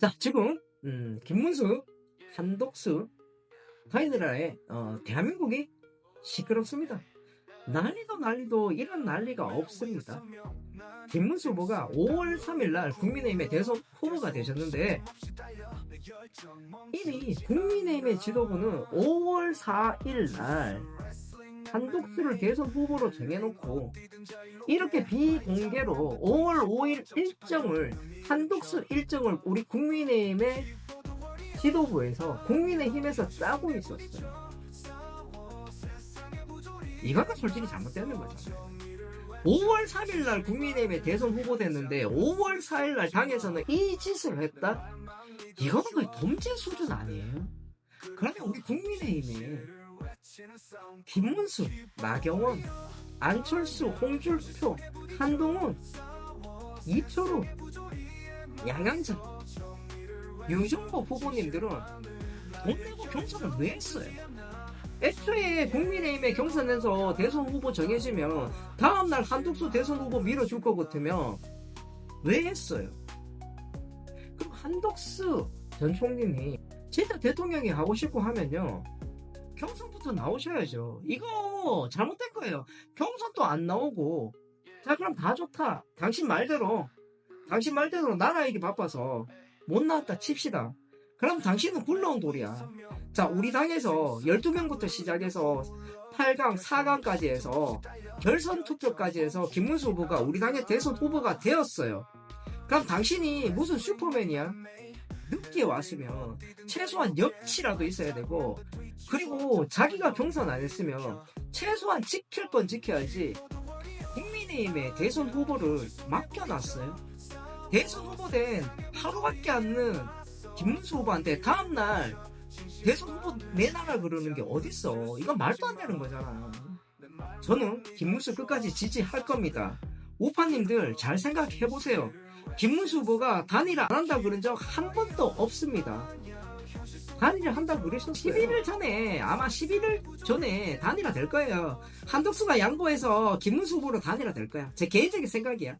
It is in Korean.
자, 지금 음, 김문수, 한독수 가이드라에 어, 대한민국이 시끄럽습니다. 난리도 난리도 이런 난리가 없습니다. 김문수 후보가 5월 3일 날 국민의힘의 대선 후보가 되셨는데 이미 국민의힘의 지도부는 5월 4일 날 한독수를 대선 후보로 정해놓고 이렇게 비공개로 5월 5일 일정을 한독수 일정을 우리 국민의힘의 지도부에서 국민의힘에서 짜고 있었어요. 이거는 솔직히 잘못되는 거잖아요. 5월 3일 날 국민의힘의 대선 후보 됐는데 5월 4일 날 당에서는 이 짓을 했다? 이거는 거의 범죄 수준 아니에요? 그러면 우리 국민의힘에 김문수, 나경원, 안철수, 홍준표, 한동훈, 이철우, 양양자, 유정보 후보님들은 돈 내고 경선을 왜 했어요? 애초에 국민의힘에 경선에서 대선 후보 정해지면 다음날 한독수 대선 후보 밀어줄 것 같으면 왜 했어요? 그럼 한독수 전 총리님 진짜 대통령이 하고 싶고 하면요 경선부터 나오셔야죠. 이거 잘못된 거예요. 경선도 안 나오고 자 그럼 다 좋다. 당신 말대로 당신 말대로 나라 일이 바빠서 못 나왔다 칩시다. 그럼 당신은 굴러온 돌이야. 자 우리 당에서 12명부터 시작해서 8강, 4강까지 해서 결선 투표까지 해서 김문수 후보가 우리 당의 대선 후보가 되었어요. 그럼 당신이 무슨 슈퍼맨이야? 늦게 왔으면 최소한 역치라도 있어야 되고 그리고 자기가 경선 안 했으면 최소한 지킬 건 지켜야지 국민의힘의 대선 후보를 맡겨놨어요. 대선 후보된 하루밖에 안 는 김문수 후보한테 다음날 대선 후보 내놔라 그러는 게 어딨어. 이건 말도 안 되는 거잖아. 저는 김문수 끝까지 지지할 겁니다. 우파님들 잘 생각해보세요. 김문수 후보가 단일 안 한다 그런 적 한 번도 없습니다. 단일을 한다고 그러셨어요. 11일 전에 아마 11일 전에 단일화 될 거예요. 한덕수가 양보해서 김문수 후보로 단일화 될 거야. 제 개인적인 생각이야.